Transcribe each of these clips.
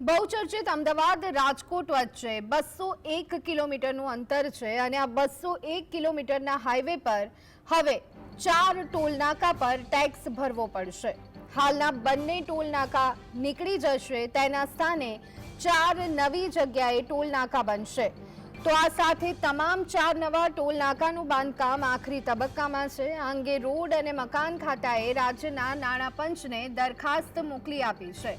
બહુચર્ચિત અમદાવાદ રાજકોટ વચ્ચે બસો એક કિલોમીટરનું અંતર છે અને આ બસો એક કિલોમીટરના હાઈવે પર હવે ચાર ટોલ નાકા પર ટેક્સ ભરવો પડશે. હાલના બંને ટોલ નાકા નીકળી જશે તેના સ્થાને ચાર નવી જગ્યાએ ટોલ નાકા બનશે. તો આ સાથે તમામ ચાર નવા ટોલ નાકાનું બાંધકામ આખરી તબક્કામાં છે. આ અંગે રોડ અને મકાન ખાતાએ રાજ્યના નાણાં પંચને દરખાસ્ત મોકલી આપી છે.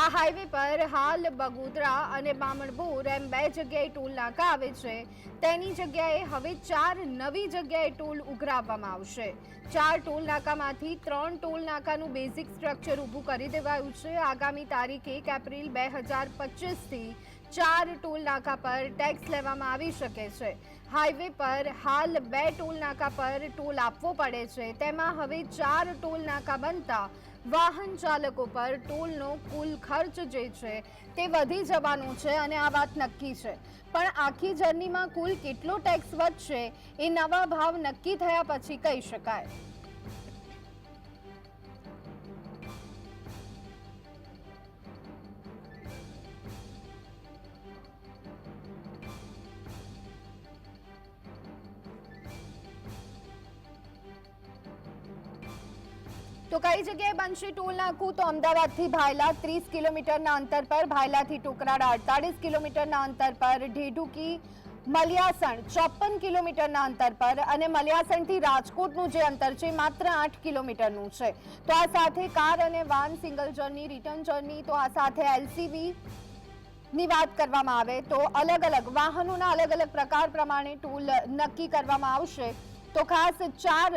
આ હાઈવે પર હાલ બગોદરા અને બામણપુર એમ બે જગ્યાએ ટોલ નાકા આવે છે. તેની જગ્યાએ હવે ચાર નવી જગ્યાએ ટોલ ઉઘરાવવામાં આવશે. ચાર ટોલ નાકામાંથી ત્રણ ટોલ નાકાનું બેઝિક સ્ટ્રક્ચર ઊભું કરી દેવાયું છે. આગામી તારીખ એક એપ્રિલ બે હજાર પચીસથી ચાર ટોલ નાકા પર ટેક્સ લેવામાં આવી શકે છે. હાઈવે પર હાલ બે ટોલ નાકા પર ટોલ આપવો પડે છે. તેમાં હવે ચાર ટોલ નાકા બનતા વાહન ચાલકો પર ટોલનો કુલ ખર્ચ જે છે તે વધી જવાનો છે અને આ વાત નક્કી છે. પણ આખી જર્નીમાં કુલ કેટલો ટેક્સ વધશે એ નવા ભાવ નક્કી થયા પછી કહી શકાય. તો કઈ જગ્યાએ બનશે ટોલ નાકું તો અમદાવાદથી ભાયલા ત્રીસ કિલોમીટરના અંતર પર, ભાયલાથી ટોકરાડા અડતાલીસ કિલોમીટરના અંતર પર, ઢેઢુકી, મલિયાસણ ચોપન કિલોમીટરના અંતર પર અને મલિયાસણથી રાજકોટનું જે અંતર છે, માત્ર આઠ કિલોમીટરનું છે. તો આ સાથે કાર અને van single journey, return journey, તો આ સાથે એલસીવી ની વાત કરવામાં આવે તો અલગ અલગ વાહનોના અલગ અલગ પ્રકાર પ્રમાણે ટોલ નક્કી કરવામાં આવશે. તો ખાસ ચાર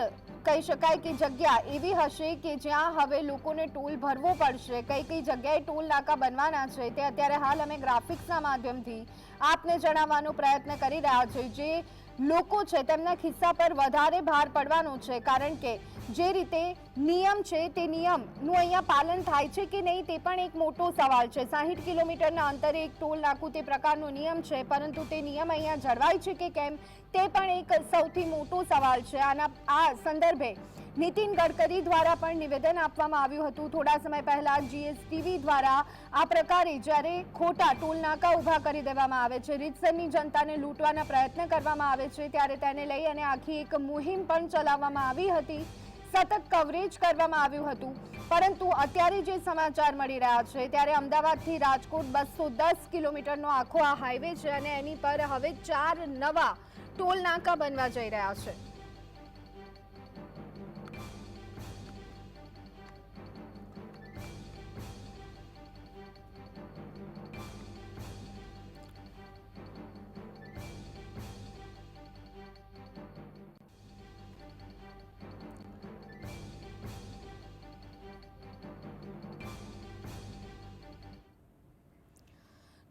કહી શકાય કે જગ્યા એવી હશે કે જ્યાં હવે લોકોને ટોલ ભરવો પડશે. કઈ કઈ જગ્યાએ ટોલ નાકા બનવાના છે તે અત્યારે હાલ અમે ગ્રાફિક્સના માધ્યમથી આપને જણાવવાનો પ્રયત્ન કરી રહ્યા છીએ. જે લોકો છે તેમના ખિસ્સા પર વધારે ભાર પડવાનો છે કારણ કે જે રીતે નિયમ છે તે નિયમનું અહીંયા પાલન થાય છે કે નહીં તે પણ એક મોટો સવાલ છે. સાહીઠ કિલોમીટરના અંતરે એક ટોલ નાખવું તે પ્રકારનો નિયમ છે, પરંતુ તે નિયમ અહીંયા જળવાય છે કે કેમ તે પણ એક સૌથી મોટો સવાલ છે. આના, આ સંદર્ભે નીતિન ગડકરી દ્વારા પણ નિવેદન આપવામાં આવ્યું હતું. થોડા સમય પહેલા જીએસટીવી દ્વારા આ પ્રકારે જ્યારે ખોટા ટોલ નાકા ઊભા કરી દેવામાં આવે છે, રીતસરની જનતાને લૂંટવાના પ્રયત્ન કરવામાં આવે છે, ત્યારે તેને લઈ અને આખી એક મુહિમ પણ ચલાવવામાં આવી હતી. સતત કવરેજ કરવામાં આવ્યું હતું. પરંતુ અત્યારે જે સમાચાર મળી રહ્યા છે, ત્યારે અમદાવાદથી રાજકોટ બસો દસ કિલોમીટરનો આખો આ હાઈવે છે અને એની પર હવે ચાર નવા ટોલ નાકા બનવા જઈ રહ્યા છે.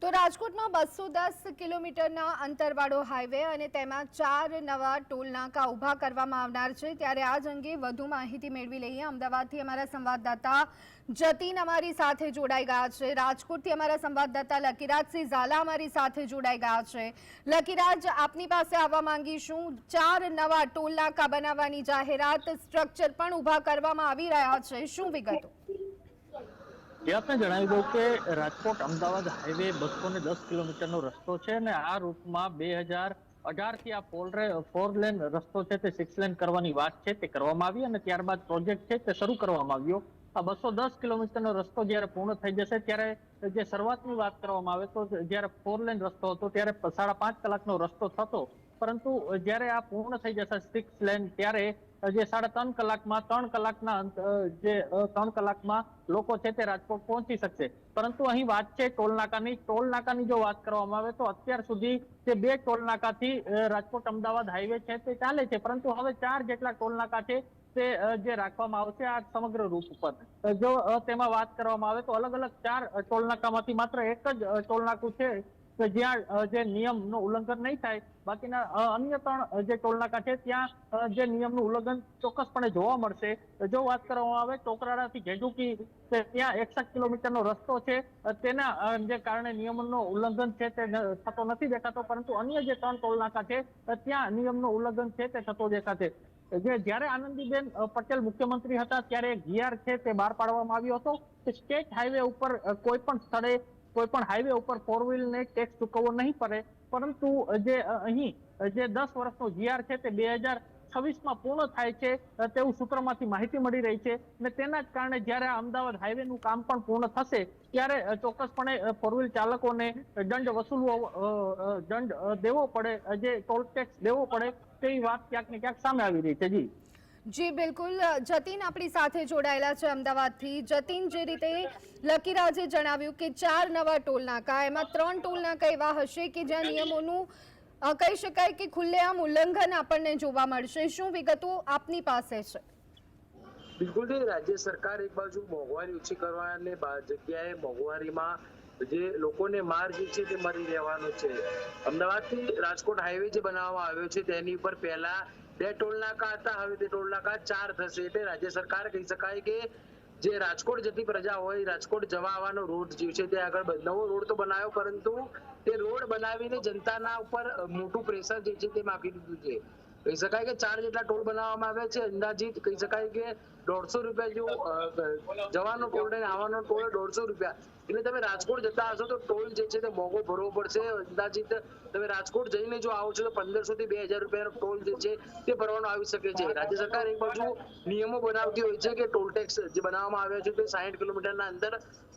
તો રાજકોટમાં બસો દસ કિલોમીટરના અંતરવાળો હાઈવે અને તેમાં ચાર નવા ટોલ નાકા ઊભા કરવામાં આવનાર છે. ત્યારે આ જ અંગે વધુ માહિતી મેળવી લઈએ. અમદાવાદથી અમારા સંવાદદાતા જતીન અમારી સાથે જોડાઈ ગયા છે. રાજકોટથી અમારા સંવાદદાતા લકીરાજસિંહ ઝાલા અમારી સાથે જોડાઈ ગયા છે. લકીરાજ, આપની પાસે આવવા માંગીશું. ચાર નવા ટોલ નાકા બનાવવાની જાહેરાત સ્ટ્રક્ચર પણ ઊભા કરવામાં આવી રહ્યા છે. શું વિગતો? જે આપને જણાવી દઉં કે રાજકોટ અમદાવાદ હાઈવે બસો ને દસ કિલોમીટરનો રસ્તો છે અને આ રૂટમાં બે હજાર અઢારથી આ ફોર ફોર લેન રસ્તો છે તે સિક્સ લેન કરવાની વાત છે, તે કરવામાં આવી અને ત્યારબાદ પ્રોજેક્ટ છે તે શરૂ કરવામાં આવ્યો. આ બસો દસ કિલોમીટરનો રસ્તો જ્યારે પૂર્ણ થઈ જશે, ત્યારે જે શરૂઆતની વાત કરવામાં આવે તો જ્યારે ફોર લેન રસ્તો હતો, ત્યારે સાડા પાંચ કલાકનો રસ્તો થતો પરંતુ જ્યારે આ પૂર્ણ થઈ જશે સિક્સ લેન ત્યારે જે સાડા ત્રણ કલાકમાં ત્રણ કલાકના જે ત્રણ કલાકમાં લોકો છે તે રાજકોટ પહોંચી શકશે. પરંતુ અહીં વાત છે ટોલનાકાની ટોલનાકાની જો વાત કરવામાં આવે તો અત્યાર સુધી જે બે ટોલ નાકાથી અ, રાજકોટ અમદાવાદ હાઈવે છે તે ચાલે છે. પરંતુ હવે ચાર જેટલા ટોલ નાકા છે તે જે રાખવામાં આવશે આ સમગ્ર રૂટ ઉપર. જો તેમાં વાત કરવામાં આવે તો અલગ અલગ ચાર ટોલનાકામાંથી માત્ર એક જ ટોલનાકું ટોલ નાકું છે કે જ્યાં જે નિયમનું ઉલ્લંઘન નહીં થાય, બાકીના અન્ય ત્રણ જે ટોલનાકા છે, ત્યાં જે નિયમનું ઉલ્લંઘન ચોક્કસપણે જોવા મળશે. જો વાત કરવામાં આવે, ટોકરાડાથી ઘેડુકી ત્યાં એકસઠ કિલોમીટરનો રસ્તો છે. તેના જે કારણે નિયમનો ઉલ્લંઘન છે, તે થતો નથી દેખાતો, પરંતુ અન્ય જે ત્રણ ટોલનાકા છે ત્યાં નિયમનું ઉલ્લંઘન છે, તે થતો દેખાશે. જે જ્યારે આનંદીબેન પટેલ મુખ્યમંત્રી હતા, ત્યારે એક જીઆર છે, તે બહાર પાડવામાં આવ્યો હતો. કે સ્ટેટ હાઈવે ઉપર કોઈ પણ સ્થળે કોઈ પણ હાઈવે ઉપર ફોર વ્હીલને ટેક્સ ચૂકવવો નહીં પડે. પરંતુ જે અહીં જે દસ વર્ષનો જીઆર છે તે બે હજાર છવ્વીસમાં પૂર્ણ થાય છે તેવું સૂત્રમાંથી માહિતી મળી રહી છે. અને તેના જ કારણે જ્યારે આ અમદાવાદ હાઈવેનું કામ પણ પૂર્ણ થશે, ત્યારે ચોક્કસપણે ફોર વ્હીલ ચાલકોને દંડ વસૂલવો દંડ દેવો પડે જે ટોલ ટેક્સ દેવો પડે, તેવી વાત ક્યાંક ને ક્યાંક સામે આવી રહી છે. જી. જી, બિલકુલ. જતીન આપણી સાથે જોડાયેલા છે અમદાવાદથી. જતીન, જે રીતે લકીરાજે જણાવ્યું કે ચાર નવા ટોલનાકા એમાં ત્રણ ટોલનાકા એવા હશે કે જ્યાં નિયમોનું કહી શકાય કે ખુલ્લેઆમ ઉલ્લંઘન આપણને જોવા મળશે. શું વિગતો આપની પાસે છે? બિલકુલ રાજ્ય સરકાર એક બાજુ મોંઘવારી ઓછી કરવાને જગ્યાએ મોંઘવારીમાં જે લોકોને માર જે છે તે મળી રહેવાનો છે. અમદાવાદથી રાજકોટ હાઈવે જે બનાવવામાં આવ્યો છે તેની ઉપર પહેલા બે ટોલ નાકા હતા, હવે તે ટોલ નાકા ચાર થશે. એટલે રાજ્ય સરકાર કહી શકાય કે જે રાજકોટ જતી પ્રજા હોય, રાજકોટ જવા આવવાનો રોડ જે છે તે આગળ નવો રોડ તો બનાવ્યો પરંતુ તે રોડ બનાવીને જનતાના ઉપર મોટું પ્રેશર જે છે તે માપી દીધું છે. કહી શકાય કે ચાર જેટલા ટોલ બનાવવામાં આવ્યા છે. અંદાજિત કહી શકાય કે દોઢસો રૂપિયા જેવું જવાનો ટોલ અને આવવાનો ટોલ દોઢસો રૂપિયા. એટલે તમે રાજકોટ જતા હશો તો ટોલ જે છે તે મોંઘો ભરવો પડશે. અંદાજિત તમે રાજકોટ જઈને જો આવો છો તો પંદરસો થી બે હજાર રૂપિયાનો ટોલ જે છે તે ભરવાનો આવી શકે છે. રાજ્ય સરકાર એક બાજુ નિયમો બનાવતી હોય છે કે ટોલ ટેક્સ જે બનાવવામાં આવ્યો છે તે સાહીઠ કિલોમીટરના અંદર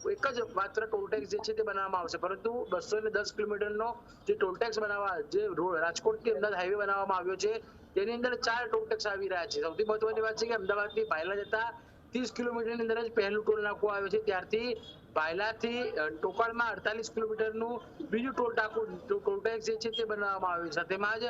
એક જ માત્ર ટોલટેક્સ જે છે તે બનાવવામાં આવશે. પરંતુ બસો ને દસ કિલોમીટરનો જે ટોલટેક્સ બનાવવા, જે રોડ રાજકોટ અમદાવાદ હાઈવે બનાવવામાં આવ્યો છે, તેની અંદર ચાર ટોલટેક્સ આવી રહ્યા છે. સૌથી મહત્વની વાત છે કે અમદાવાદથી ભાયલા જતા ત્રીસ કિલોમીટરની અંદર જ પહેલું ટોલ નાકું આવ્યો છે. ત્યારથી ભાયલાથી ટોકાળમાં અડતાલીસ કિલોમીટરનું બીજું ટોલ ટાંકું ટોલટેક્સ જે છે તે બનાવવામાં આવ્યું છે. તેમાં જ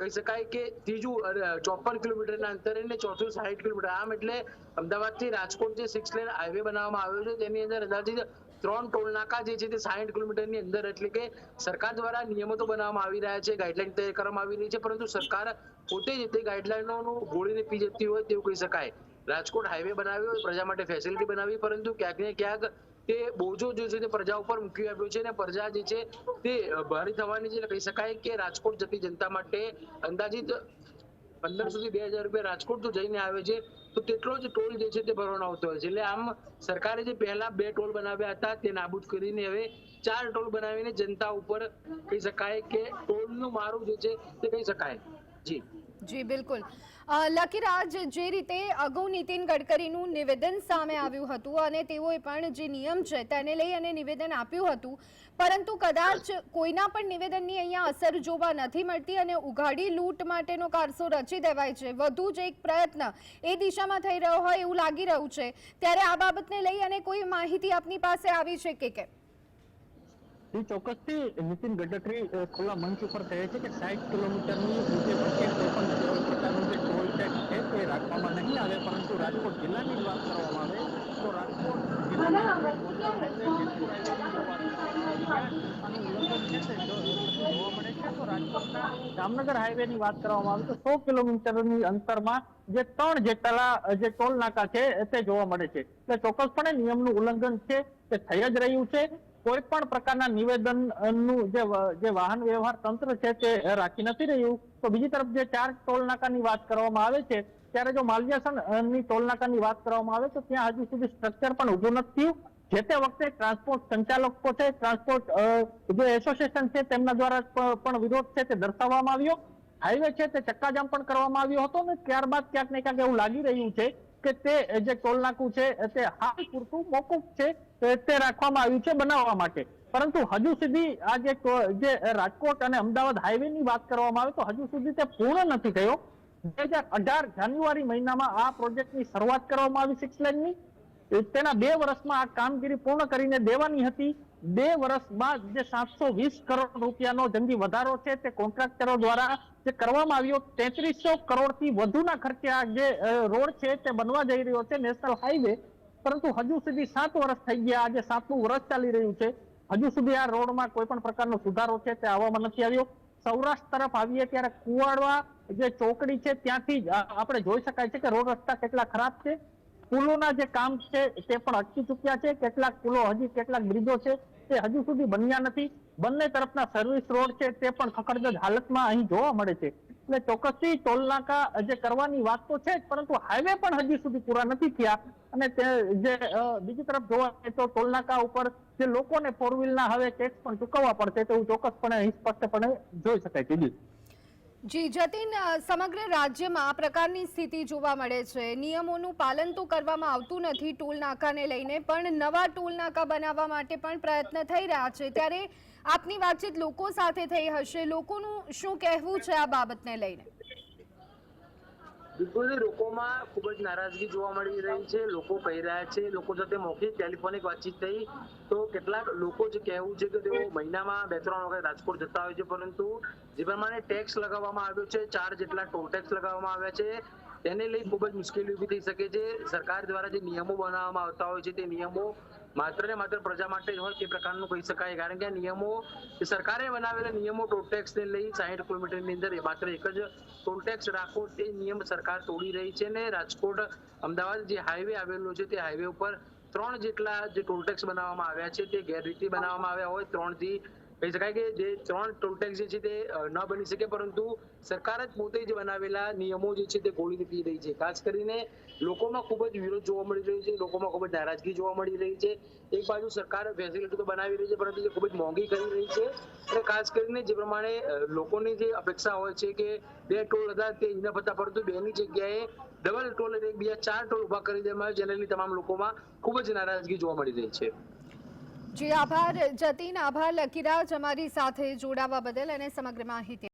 કહી શકાય કે ત્રીજું ચોપન કિલોમીટરના અંતરે ને ચોથું સાહીઠ કિલોમીટર. આમ એટલે અમદાવાદથી રાજકોટ જે સિક્સ લેન હાઈવે બનાવવામાં આવ્યો છે, તેની અંદર અંદાજિત ત્રણ ટોલ નાકા જે છે તે સાહીઠ કિલોમીટરની અંદર એટલે કે સરકાર દ્વારા નિયમો તો બનાવવામાં આવી રહ્યા છે ગાઈડલાઈન તૈયાર કરવામાં આવી રહી છે, પરંતુ સરકાર પોતે જ તે ગાઈડલાઈનોનું ગોળીને પી જતી હોય તેવું કહી શકાય. રાજકોટ હાઈવે બનાવ્યો, પ્રજા માટે ફેસિલિટી બનાવી, પરંતુ ક્યાંક ને ક્યાંક તે બોજો જે છે તે પ્રજા ઉપર મૂકી આપ્યો છે અને પ્રજા જે છે તે ભારી થવાની છે કહી શકાય કે રાજકોટ જતી જનતા માટે અંદાજિત પંદરસો થી બે હજાર રૂપિયા રાજકોટ તો જઈને આવે છે. તો તેટલો જ ટોલ જે છે તે ભરવાનો આવતો હોય છે. એટલે આમ સરકારે જે પહેલા બે ટોલ બનાવ્યા હતા તે નાબૂદ કરીને હવે ચાર ટોલ બનાવીને જનતા ઉપર કહી શકાય કે ટોલનું મારું જે છે તે કહી શકાય. જી. જી, બિલકુલ. લકીરાજ જે રીતે અગાઉ નીતિન ગડકરીનું નિવેદન સામે આવ્યું હતું અને તેઓએ પણ જે નિયમ છે તેને લઈ અને નિવેદન આપ્યું હતું, પરંતુ કદાચ કોઈના પણ નિવેદનની અહીંયા અસર જોવા નથી મળતી અને ઉઘાડી લૂંટ માટેનો કારસો રચી દેવાય છે. વધુ જ એક પ્રયત્ન એ દિશામાં થઈ રહ્યો હોય એવું લાગી રહ્યું છે. ત્યારે આ બાબતને લઈ અને કોઈ માહિતી આપની પાસે આવી છે કે કેમ? જી ચોક્કસથી નીતિન ગડકરી ખુલ્લા મંચ ઉપર કહે છે કે સાઠ કિલોમીટરની ઊંચે વચ્ચે કોઈ પણ પ્રકારનું જે ટોલ ટેક્સ છે તે રાખવામાં નહીં આવે પરંતુ રાજકોટ જિલ્લાની વાત કરવામાં આવે તો રાજકોટ જામનગર હાઈવે, ની વાત કરવામાં આવે, તે સો કિલોમીટરની અંતરમાં જે ત્રણ જેટલા જે ટોલ નાકા છે તે જોવા મળે છે. એટલે ચોક્કસપણે નિયમનું ઉલ્લંઘન છે તે થઈ જ રહ્યું છે. કોઈ પણ પ્રકારના નિવેદનનું જે જે વાહન વ્યવહાર તંત્ર છે તે રાખી નથી રહ્યું. તો બીજી તરફ જે ચાર ટોલ નાકાની વાત કરવામાં આવે છે, ત્યારે જો માલ્યાસનની ટોલ નાકાની વાત કરવામાં આવે તો ત્યાં હજુ સુધી સ્ટ્રક્ચર પણ ઊભું નથી થયું. જે તે વખતે ટ્રાન્સપોર્ટ સંચાલકો છે, ટ્રાન્સપોર્ટ જે એસોસિએશન છે તેમના દ્વારા પણ વિરોધ છે તે દર્શાવવામાં આવ્યો. હાઈવે છે તે ચક્કાજામ પણ કરવામાં આવ્યો હતો ને ત્યારબાદ ક્યાંક ને ક્યાંક એવું લાગી રહ્યું છે કે તે જે ટોલ નાકું છે તે હાલ પૂરતું મોકૂફ છે, તે- રાખવામાં આવ્યું છે બનાવવા માટે. પરંતુ હજુ સુધી આ જે રાજકોટ અને અમદાવાદ હાઈવે ની વાત કરવામાં આવે તો હજુ સુધી તે પૂર્ણ નથી થયો. બે હજાર અઢાર જાન્યુઆરી મહિનામાં આ પ્રોજેક્ટની શરૂઆત કરવામાં આવી સિક્સ લેનની તેના બે વર્ષમાં આ કામગીરી પૂર્ણ કરીને દેવાની હતી. બે વર્ષ બાદ જે સાતસો વીસ કરોડ રૂપિયાનો જંગી વધારો છે તે કોન્ટ્રાક્ટરો દ્વારા જે કરવામાં આવ્યો, તેત્રીસો કરોડથી વધુના ખર્ચે આ જે રોડ છે તે બનવા જઈ રહ્યો છે, નેશનલ હાઈવે પરંતુ હજુ સુધી સાત વર્ષ થઈ ગયા, આજે સાતમું વર્ષ ચાલી રહ્યું છે. હજુ સુધી આ રોડમાં કોઈ પણ પ્રકારનો સુધારો છે તે આવવામાં નથી આવ્યો. સૌરાષ્ટ્ર તરફ આવીએ ત્યારે કુવાડવા જે ચોકડી છે ત્યાંથી જ આપણે જોઈ શકાય છે કે રોડ રસ્તા કેટલા ખરાબ છે. પુલોના જે કામ છે તે પણ અટકી ચુક્યા છે. કેટલાક પુલો હજી કેટલાક બ્રિજો છે. તે હજુ સુધી બન્યા નથી. બંને તરફના સર્વિસ રોડ છે, તે પણ ખખડધજ હાલતમાં અહીં જોવા મળે છે. એટલે ચોક્કસથી ટોલનાકા જે કરવાની વાત તો છે જ, પરંતુ હાઈવે પણ હજી સુધી પૂરા નથી થયા. અને તે, જે બીજી તરફ જોવા તો ટોલનાકા ઉપર જે લોકોને ફોર ના હવે ટેક્સ પણ ચૂકવવા પડશે તેવું ચોક્કસપણે અહીં સ્પષ્ટપણે જોઈ શકાય. છે જી, જતીન સમગ્ર રાજ્યમાં આ પ્રકારની સ્થિતિ જોવા મળે છે. નિયમોનું પાલન તો કરવામાં આવતું નથી ટોલ નાકાને લઈને, પણ નવા ટોલ નાકા બનાવવા માટે પણ પ્રયત્ન થઈ રહ્યા છે. ત્યારે આપની વાતચીત લોકો સાથે થઈ હશે. લોકોનું શું કહેવું છે આ બાબતને લઈને? બિલકુલ, લોકોમાં ખૂબ જ નારાજગી જોવા મળી રહી છે. લોકો કહી રહ્યા છે, લોકો સાથે મૌખિક ટેલિફોનિક વાતચીત થઈ. તો કેટલાક લોકો જે કહેવું છે કે તેઓ મહિનામાં બે ત્રણ વખત રાજકોટ જતા હોય છે, પરંતુ જે પ્રમાણે ટેક્સ લગાવવામાં આવ્યો છે, ચાર જેટલા ટોલ ટેક્સ લગાવવામાં આવ્યા છે, તેને લઈ ખૂબ જ મુશ્કેલી ઊભી થઈ શકે છે. સરકાર દ્વારા જે નિયમો બનાવવામાં આવતા હોય છે, તે નિયમો માત્ર ને માત્ર પ્રજા માટે જ હોય તે પ્રકારનું કહી શકાય. કારણ કે નિયમો સરકારે બનાવેલા નિયમો ટોલ ને લઈ સાહીઠ કિલોમીટરની અંદર માત્ર એક જ ટોલ ટેક્સ રાખો તે નિયમ સરકાર તોડી રહી છે ને રાજકોટ, અમદાવાદ જે હાઈવે આવેલો છે તે હાઈવે ઉપર ત્રણ જેટલા જે ટોલ ટેક્સ બનાવવામાં આવ્યા છે તે ગેરરીતિ બનાવવામાં આવ્યા હોય. ત્રણથી કહી શકાય કે જે ત્રણ ટોલ જે છે તે ન બની શકે, પરંતુ સરકાર જ પોતે જ બનાવેલા નિયમો જે છે તે ગોળી પી રહી છે. ખાસ કરીને લોકોમાં ખૂબ જ વિરોધ જોવા મળી રહ્યો છે, લોકોમાં ખૂબ જ નારાજગી જોવા મળી રહી છે. એક બાજુ સરકાર ફેસિલિટી તો બનાવી રહી છે, પરંતુ તે ખૂબ જ મોંઘી કરી રહી છે. અને ખાસ કરીને જે પ્રમાણે લોકોની જે અપેક્ષા હોય છે કે બે ટોલ હતા તે ઇનફ હતા પરંતુ બેની જગ્યાએ ડબલ ટોલ એટલે બીજા ચાર ટોલ ઊભા કરી દેવામાં આવ્યા જેને તમામ લોકોમાં ખૂબ જ નારાજગી જોવા મળી રહી છે. જી આભાર. જતીન આભાર. લકીરાજ અમારી સાથે જોડાવા બદલ અને સમગ્ર માહિતી